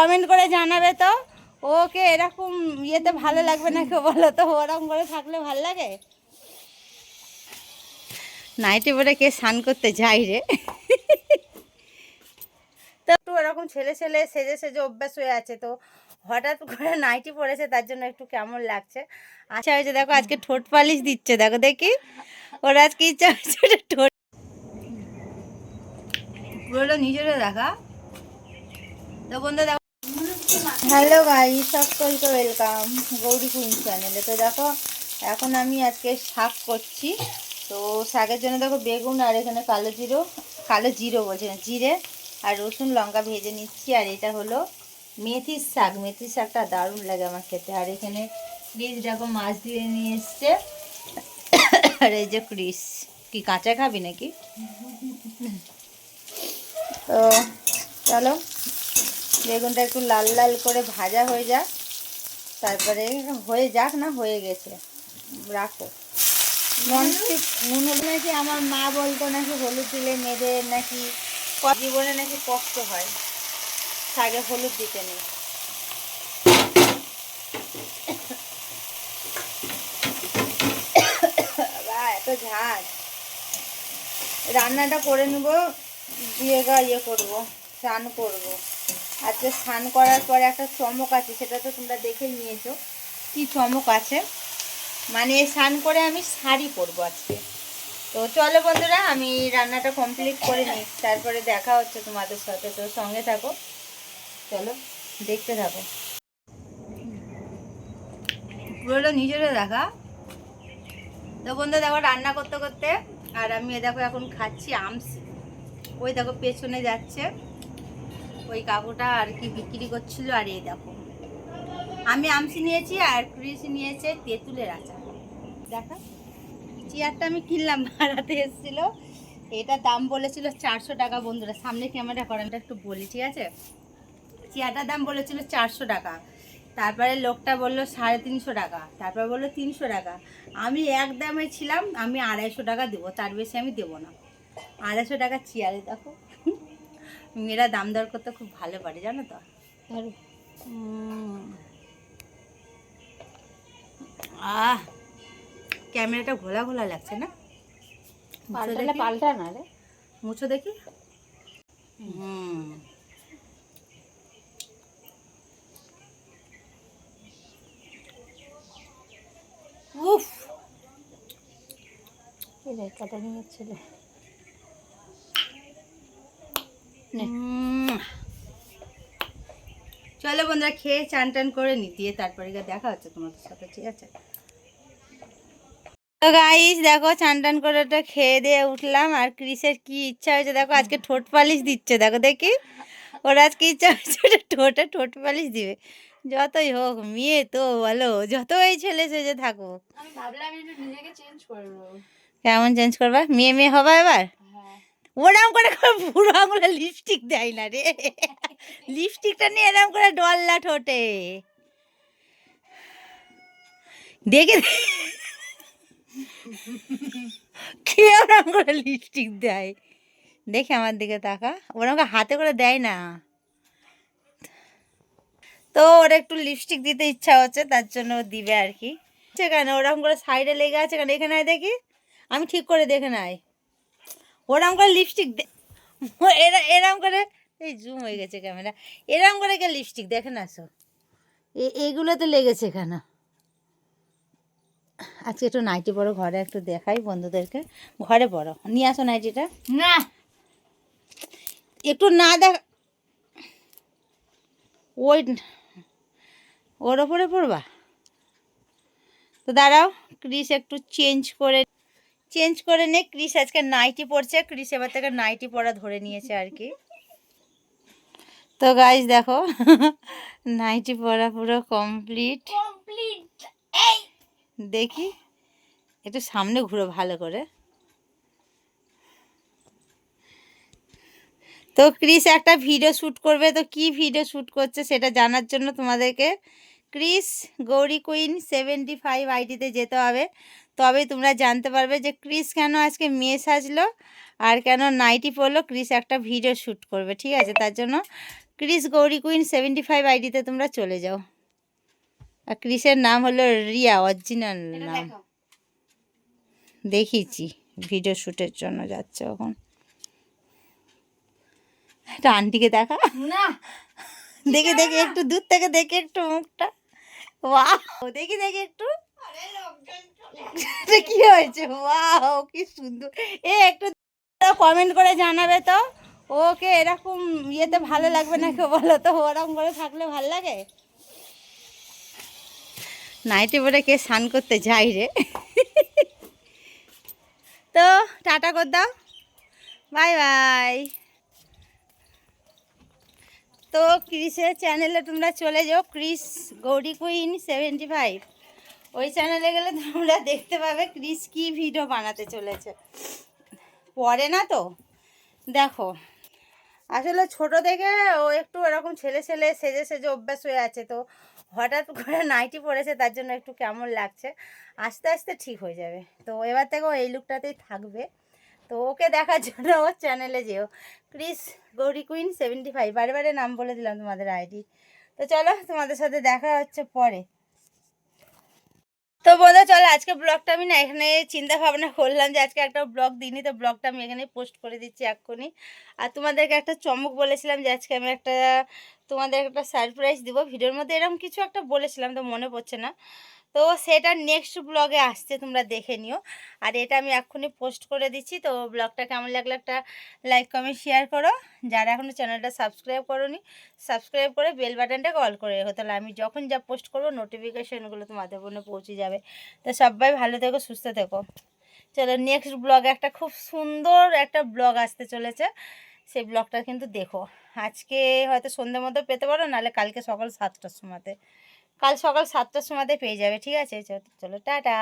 Comment করে জানাবে তো। ওকে এরকম ইয়েতে ভালো লাগবে নাকি বলো তো, ওরকম করে থাকলে ভালো লাগে? নাইটি পরে কে স্নান করতে যাই রে? তো একটু এরকম ছেলে ছেলে সেজে সেজে অভ্যাস হয়ে আছে তো, হঠাৎ করে নাইটি পড়েছে, তার জন্য একটু কেমন লাগছে? আচ্ছা হয়েছে দেখো, আজকে ঠোঁট পালিশ দিচ্ছে, দেখো দেখি। ওরা আজকে ইচ্ছা ওটা ঠোঁট পুরোটা নিজেরে দেখা। তো বন্ধু দেখো হ্যালো গাই সকলকে ওয়েলকাম গৌরী কুইন চ্যানেলে তো দেখো, এখন আমি আজকে শাক করছি। তো শাকের জন্য দেখো বেগুন আর এখানে কালো জিরো কালো জিরো বলছে না, জিরে আর রসুন, লঙ্কা ভেজে নিচ্ছি। আর এটা হলো মেথির শাক। মেথির শাকটা দারুণ লাগে আমার খেতে। আর এখানে ক্রিস দেখো মাছ দিয়ে নিয়ে এসছে। আর এই যে ক্রিস। কি, কাঁচা খাবি নাকি? তো চলো বেগুনটা একটু লাল লাল করে ভাজা হয়ে যাক। তারপরে হয়ে যাক না, হয়ে গেছে। রাখো। ননস্টিক নুন হলে নাকি আমার মা বলতো নাকি হলুদ দিলে মেয়েদের নাকি জীবনে নাকি কষ্ট হয়। শাকে হলুদ দিতে নেই। এত ঝাঁজ রান্নাটা করে নেব, দিয়ে গা ইয়ে করব স্নান করব। আজকে স্নান করার পরে একটা চমক আছে, সেটা তো তোমরা দেখে নিয়েছো। কি চমক আছে? মানে স্নান করে আমি শাড়ি পরবো আজকে। তো চলো বন্ধুরা, আমি রান্নাটা কমপ্লিট করে নিই। তারপরে দেখা হচ্ছে তোমাদের সাথে, তো সঙ্গে থাকো। চলো, দেখতে থাকো। পুরোটা নিজেরে দেখা। তো বন্ধু, দেখো রান্না করতে করতে, আর আমি এ দেখো এখন খাচ্ছি আমসি। ওই দেখো পেছনে যাচ্ছে। ওই কাকুটা আর কি বিক্রি করছিল আর এই দেখো। আমি আমসি নিয়েছি আর ক্রিস নিয়েছে তেঁতুলের আচার। দেখা, চেয়ারটা আমি কিনলাম, ভাড়াতে এসেছিল। এটা দাম বলেছিল চারশো টাকা বন্ধুরা, সামনে ক্যামেরা করে, আমি একটু বলি, ঠিক আছে? চেয়ারটার দাম বলেছিল চারশো টাকা, তারপরে লোকটা বলল সাড়ে তিনশো টাকা, তারপরে বলল তিনশো টাকা। আমি এক দামে ছিলাম, আমি আড়াইশো টাকা দেবো, তার বেশি আমি দেবো না। আড়াইশো টাকা চেয়ারে, দেখো। মেয়েরা দাম দর করতে খুব ভালো পারে জানো তো? আহ ক্যামেরাটা ঘোলা ঘোলা লাগছে না? মুছো দেখি। পাল্টা না রে। মুছো দেখি। হুম। উফ! রে কত নিয়ে ছিল। চলো বন্ধুরা খেয়ে চান টান করে নি দিয়ে তারপরে দেখা হচ্ছে তোমাদের সাথে ঠিক আছে? তো গাইস দেখো চান টান করে ওটা খেয়ে দিয়ে উঠলাম আর ক্রিসের কি ইচ্ছা হয়েছে দেখো আজকে ঠোঁট পালিশ দিচ্ছে দেখো দেখি। ওর আজকে ইচ্ছা হয়েছে ওটা ঠোঁটে ঠোঁট পালিশ দিবে। যতই হোক মেয়ে তো বলো যতই ছেলে সেজে থাকো কেমন চেঞ্জ করবা? মেয়ে মেয়ে হবা এবার? ওরম করে বুড়ো আঙুলে লিপস্টিক দেয় না রে। লিপস্টিকটা নিয়ে এরম করে ডল্লা ঠোঁটে দেখে কে ওরম করে লিপস্টিক দেয়? দেখে আমার দিকে তাকা ওরম করে হাতে করে দেয় না। তো ওর একটু লিপস্টিক দিতে ইচ্ছা হচ্ছে, তার জন্য দিবে আর কি। সেখানে ওরকম করে সাইডে লেগে আছে। কেন এখানে দেখি। আমি ঠিক করে দেখে নাই। ওরম করে লিপস্টিক এরা এরম করে এই জুম হয়ে গেছে ক্যামেরা এরম করে কে লিপস্টিক দেখেন আসো। এ- এইগুলো তো লেগেছে কেন? আজকে একটু নাইটি পরো ঘরে একটু দেখাই বন্ধুদেরকে। ঘরে পড়ো নিয়ে আসো নাইটিটা। না। একটু না দেখ ওই ওর ওপরে পড়বা তো দাঁড়াও ক্রিস একটু চেঞ্জ করে চেঞ্জ করে নে। ক্রিস আজকে নাইটি পরছে ক্রিস এবার থেকে নাইটি পরা ধরে নিয়েছে আর কি। তো গাইজ দেখো নাইটি পরা পুরো কমপ্লিট কমপ্লিট দেখি একটু সামনে ঘুরো ভালো করে। তো ক্রিস একটা ভিডিও শ্যুট করবে তো কি ভিডিও শ্যুট করছে সেটা জানার জন্য তোমাদেরকে। Chris Gauri queen seventy five আইডিতে যেতে হবে। তবেই তোমরা জানতে পারবে যে ক্রিস কেন আজকে মেয়ে সাজলো আর কেন নাইটি পরলো। ক্রিস একটা ভিডিও শ্যুট করবে ঠিক আছে? তার জন্য Chris Gauri queen seventy five আইডিতে তোমরা চলে যাও। আর ক্রিসের নাম হলো রিয়া অরিজিনাল নাম। দেখো দেখিয়েছি ভিডিও শ্যুটের জন্য যাচ্ছে এখন। এটা আন্টিকে দেখা? না। দেখে দেখি একটু দূর থেকে দেখে একটু মুখটা। ওয়াও দেখি দেখি একটু। কি হয়েছে? ওয়াও, কি সুন্দর। এ, একটু কমেন্ট করে জানাবে তো। ওকে এরকম ইয়েতে ভালো লাগবে না কেউ বলো তো? ওরকম করে থাকলে ভালো লাগে? নাইটে পরে কে স্নান করতে যাই রে? তো, টাটা কর দাও। Bye bye. তো, ক্রিসের চ্যানেলে তোমরা চলে যাও। Chris, Gauri queen seventy five ওই চ্যানেলে গেলে তোমরা দেখতে পাবে ক্রিস কি ভিডিও বানাতে চলেছে। পরে না তো? দেখো। আসলে ছোট থেকে ও একটু এরকম ছেলে ছেলে সেজে সেজে অভ্যাস হয়ে আছে তো। হঠাৎ করে নাইটি পড়েছে, তার জন্য একটু কেমন লাগছে। আস্তে আস্তে ঠিক হয়ে যাবে। তো এবার থেকে ও এই লুকটাতেই থাকবে। তো ওকে দেখার জন্য ওর চ্যানেলে যেও। Chris, Gauri queen seventy five বারে বারে নাম বলে দিলাম তোমাদের আইডি তো চলো তোমাদের সাথে দেখা হচ্ছে পরে। তো বন্ধু চলো আজকে ব্লগটা আমি না এখানে চিন্তা ভাবনা করলাম যে আজকে একটা ব্লগ দিইনি, তো ব্লগটা আমি এখানে পোস্ট করে দিচ্ছি এক্ষুনি। আর তোমাদেরকে একটা চমক বলেছিলাম যে আজকে আমি একটা তোমাদের একটা সারপ্রাইজ দিব। ভিডিওর মধ্যে এরকম কিছু একটা বলেছিলাম, তো মনে পড়ছে না। তো সেটা নেক্সট ব্লগে আসছে, তোমরা দেখে নিও। আর এটা আমি এক্ষুনি পোস্ট করে দিচ্ছি, তো ব্লগটা কেমন লাগল একটা লাইক কমেন্ট শেয়ার করো। যারা এখনও চ্যানেলটা সাবস্ক্রাইব করোনি সাবস্ক্রাইব করে বেল বাটনটা কল করে রেখো। তাহলে আমি যখন যা পোস্ট করব নোটিফিকেশানগুলো তোমাদের ফোনে পৌঁছে যাবে। তো সবাই ভালো থেকো, সুস্থ থেকো। চলো নেক্সট ব্লগে একটা খুব সুন্দর একটা ব্লগ আসতে চলেছে। সেই ব্লগটা কিন্তু দেখো। আজকে হয়তো সন্ধ্যের মধ্যে পেতে পারো, নাহলে কালকে সকাল সাতটার সময়তে। কাল সকাল সাতটার সময়তে পেয়ে যাবে ঠিক আছে? চলো টাটা।